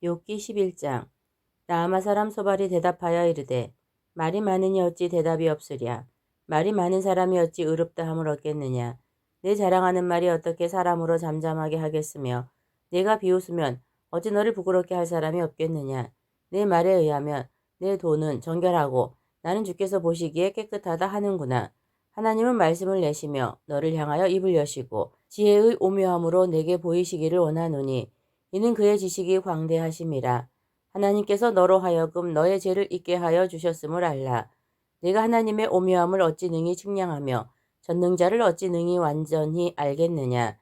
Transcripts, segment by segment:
욥기 11장. 나아마 사람 소발이 대답하여 이르되 말이 많으니 어찌 대답이 없으랴? 말이 많은 사람이 어찌 의롭다함을 얻겠느냐? 내 자랑하는 말이 어떻게 사람으로 잠잠하게 하겠으며 내가 비웃으면 어찌 너를 부끄럽게 할 사람이 없겠느냐? 내 말에 의하면 내 돈은 정결하고 나는 주께서 보시기에 깨끗하다 하는구나. 하나님은 말씀을 내시며 너를 향하여 입을 여시고 지혜의 오묘함으로 내게 보이시기를 원하노니 이는 그의 지식이 광대하심이라. 하나님께서 너로 하여금 너의 죄를 잊게 하여 주셨음을 알라. 내가 하나님의 오묘함을 어찌 능히 측량하며 전능자를 어찌 능히 완전히 알겠느냐.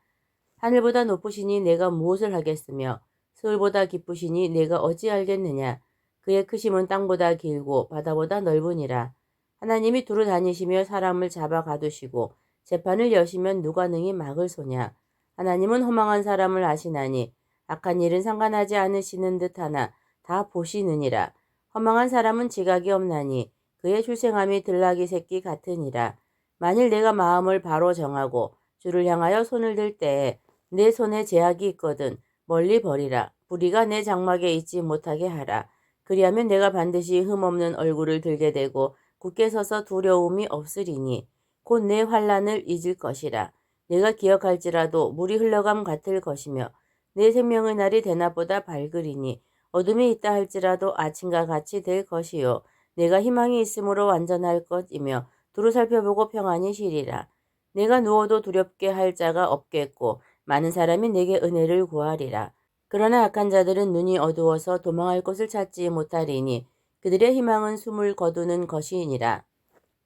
하늘보다 높으시니 내가 무엇을 하겠으며 서울보다 깊으시니 내가 어찌 알겠느냐. 그의 크심은 땅보다 길고 바다보다 넓으니라. 하나님이 두루 다니시며 사람을 잡아 가두시고 재판을 여시면 누가 능히 막을 소냐. 하나님은 허망한 사람을 아시나니 악한 일은 상관하지 않으시는 듯 하나 다 보시느니라. 허망한 사람은 지각이 없나니 그의 출생함이 들나귀 새끼 같으니라. 만일 내가 마음을 바로 정하고 주를 향하여 손을 들 때에 내 손에 제약이 있거든 멀리 버리라. 불의가 내 장막에 있지 못하게 하라. 그리하면 내가 반드시 흠없는 얼굴을 들게 되고 굳게 서서 두려움이 없으리니 곧 내 환란을 잊을 것이라. 내가 기억할지라도 물이 흘러감 같을 것이며 내 생명의 날이 대낮보다 밝으리니 어둠이 있다 할지라도 아침과 같이 될 것이요. 내가 희망이 있으므로 완전할 것이며 두루 살펴보고 평안히 쉬리라. 내가 누워도 두렵게 할 자가 없겠고 많은 사람이 내게 은혜를 구하리라. 그러나 악한 자들은 눈이 어두워서 도망할 곳을 찾지 못하리니 그들의 희망은 숨을 거두는 것이니라.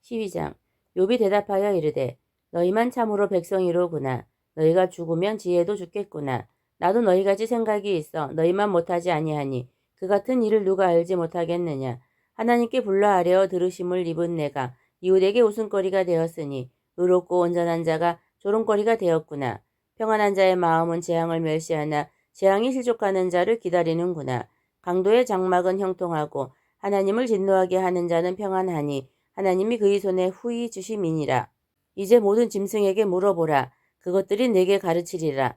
12장. 욥이 대답하여 이르되 너희만 참으로 백성이로구나. 너희가 죽으면 지혜도 죽겠구나 나도 너희같이 생각이 있어 너희만 못하지 아니하니 그 같은 일을 누가 알지 못하겠느냐. 하나님께 불러 아뢰어 들으심을 입은 내가 이웃에게 웃음거리가 되었으니 의롭고 온전한 자가 조롱거리가 되었구나. 평안한 자의 마음은 재앙을 멸시하나 재앙이 실족하는 자를 기다리는구나. 강도의 장막은 형통하고 하나님을 진노하게 하는 자는 평안하니 하나님이 그의 손에 후히 주심이니라. 이제 모든 짐승에게 물어보라. 그것들이 내게 가르치리라.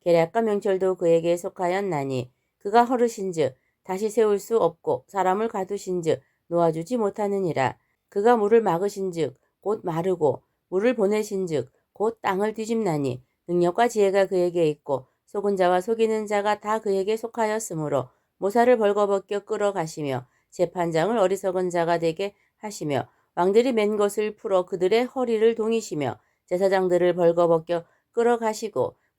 계략과 명철도 그에게 속하였나니 그가 허르신즉 다시 세울 수 없고 사람을 가두신즉 놓아주지 못하느니라. 그가 물을 막으신즉 곧 마르고 물을 보내신즉 곧 땅을 뒤집나니 능력과 지혜가 그에게 있고 속은 자와 속이는 자가 다 그에게 속하였으므로 모사를 벌거벗겨 끌어가시며 재판장을 어리석은 자가 되게 하시며 왕들이 맨 것을 풀어 그들의 허리를 동이시며 제사장들을 벌거벗겨 끌어가시고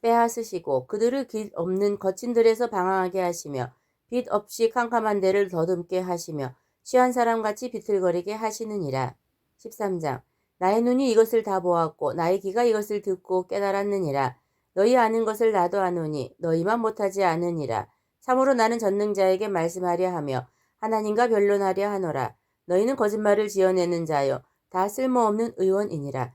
빼앗으시고 그들을 길 없는 거친 들에서 방황하게 하시며 빛 없이 캄캄한 데를 더듬게 하시며 취한 사람같이 비틀거리게 하시느니라. 13장 나의 눈이 이것을 다 보았고 나의 귀가 이것을 듣고 깨달았느니라. 너희 아는 것을 나도 아노니 너희만 못하지 않으니라. 참으로 나는 전능자에게 말씀하려 하며 하나님과 변론하려 하노라. 너희는 거짓말을 지어내는 자여 다 쓸모없는 의원이니라.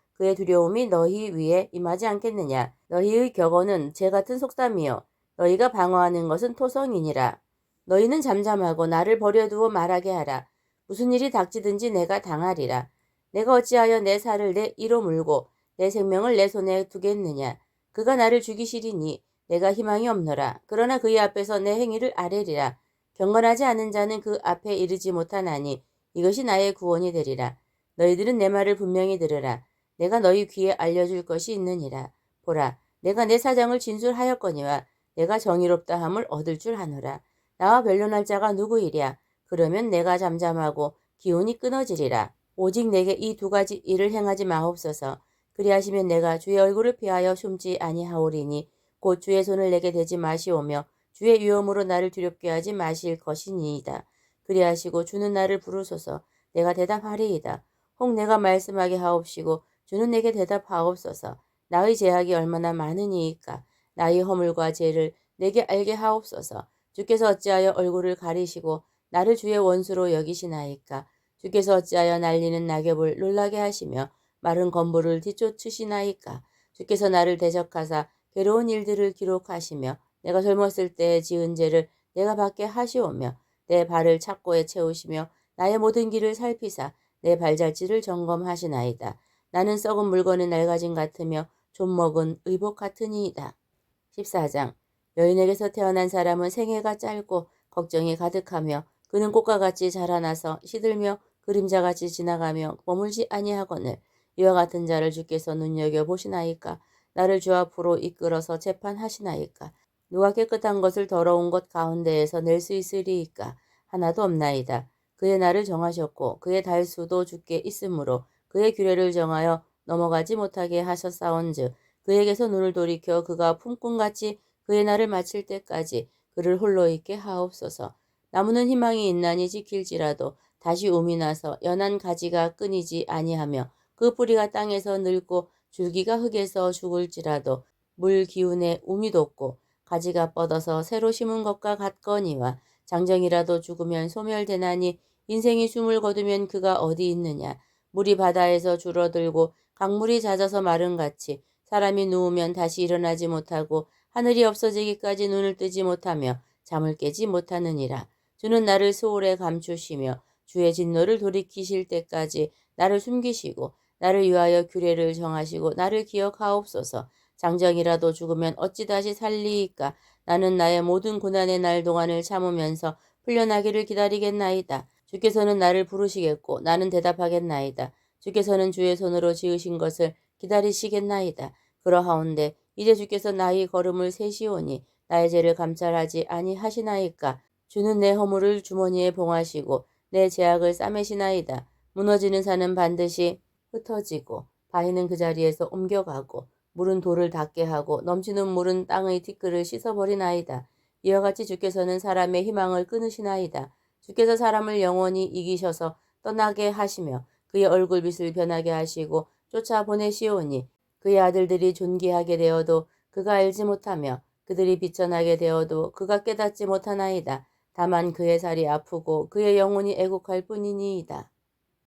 그의 두려움이 너희 위에 임하지 않겠느냐. 너희의 격언은 제 같은 속담이요. 너희가 방어하는 것은 토성이니라. 너희는 잠잠하고 나를 버려두어 말하게 하라. 무슨 일이 닥치든지 내가 당하리라. 내가 어찌하여 내 살을 내 이로 물고 내 생명을 내 손에 두겠느냐. 그가 나를 죽이시리니 내가 희망이 없노라. 그러나 그의 앞에서 내 행위를 아뢰리라. 경건하지 않은 자는 그 앞에 이르지 못하나니 이것이 나의 구원이 되리라. 너희들은 내 말을 분명히 들으라. 내가 너희 귀에 알려줄 것이 있느니라. 보라, 내가 내 사정을 진술하였거니와 내가 정의롭다 함을 얻을 줄 아노라. 나와 변론할 자가 누구이랴? 그러면 내가 잠잠하고 기운이 끊어지리라. 오직 내게 이 두 가지 일을 행하지 마옵소서. 그리하시면 내가 주의 얼굴을 피하여 숨지 아니하오리니 곧 주의 손을 내게 대지 마시오며 주의 위험으로 나를 두렵게 하지 마실 것이니이다. 그리하시고 주는 나를 부르소서 내가 대답하리이다. 혹 내가 말씀하게 하옵시고 주는 내게 대답하옵소서. 나의 제약이 얼마나 많으니이까 나의 허물과 죄를 내게 알게 하옵소서. 주께서 어찌하여 얼굴을 가리시고 나를 주의 원수로 여기시나이까 주께서 어찌하여 날리는 낙엽을 놀라게 하시며 마른 건물을 뒤쫓으시나이까 주께서 나를 대적하사 괴로운 일들을 기록하시며 내가 젊었을 때 지은 죄를 내가 받게 하시오며 내 발을 착고에 채우시며 나의 모든 길을 살피사 내 발자취를 점검하시나이다. 나는 썩은 물건의 낡아짐 같으며 좀 먹은 의복 같으니이다. 14장 여인에게서 태어난 사람은 생애가 짧고 걱정이 가득하며 그는 꽃과 같이 자라나서 시들며 그림자같이 지나가며 머물지 아니하거늘 이와 같은 자를 주께서 눈여겨 보시나이까 나를 주 앞으로 이끌어서 재판하시나이까 누가 깨끗한 것을 더러운 것 가운데에서 낼 수 있으리이까 하나도 없나이다. 그의 날을 정하셨고 그의 달수도 주께 있으므로 그의 규례를 정하여 넘어가지 못하게 하셨사온즉 그에게서 눈을 돌이켜 그가 품꾼같이 그의 날을 마칠 때까지 그를 홀로 있게 하옵소서. 나무는 희망이 있나니 지킬지라도 다시 움이 나서 연한 가지가 끊이지 아니하며 그 뿌리가 땅에서 늙고 줄기가 흙에서 죽을지라도 물 기운에 움이 돋고 가지가 뻗어서 새로 심은 것과 같거니와 장정이라도 죽으면 소멸되나니 인생이 숨을 거두면 그가 어디 있느냐 물이 바다에서 줄어들고 강물이 잦아서 마른 같이 사람이 누우면 다시 일어나지 못하고 하늘이 없어지기까지 눈을 뜨지 못하며 잠을 깨지 못하느니라 주는 나를 소홀에 감추시며 주의 진노를 돌이키실 때까지 나를 숨기시고 나를 위하여 규례를 정하시고 나를 기억하옵소서. 장정이라도 죽으면 어찌 다시 살리이까? 나는 나의 모든 고난의 날 동안을 참으면서 풀려나기를 기다리겠나이다. 주께서는 나를 부르시겠고 나는 대답하겠나이다. 주께서는 주의 손으로 지으신 것을 기다리시겠나이다. 그러하온데 이제 주께서 나의 걸음을 세시오니 나의 죄를 감찰하지 아니하시나이까? 주는 내 허물을 주머니에 봉하시고 내 죄악을 싸매시나이다. 무너지는 산은 반드시 흩어지고 바위는 그 자리에서 옮겨가고 물은 돌을 닿게 하고 넘치는 물은 땅의 티끌을 씻어버리나이다. 이와 같이 주께서는 사람의 희망을 끊으시나이다. 주께서 사람을 영원히 이기셔서 떠나게 하시며 그의 얼굴빛을 변하게 하시고 쫓아 보내시오니 그의 아들들이 존귀하게 되어도 그가 알지 못하며 그들이 비천하게 되어도 그가 깨닫지 못하나이다. 다만 그의 살이 아프고 그의 영혼이 애곡할 뿐이니이다.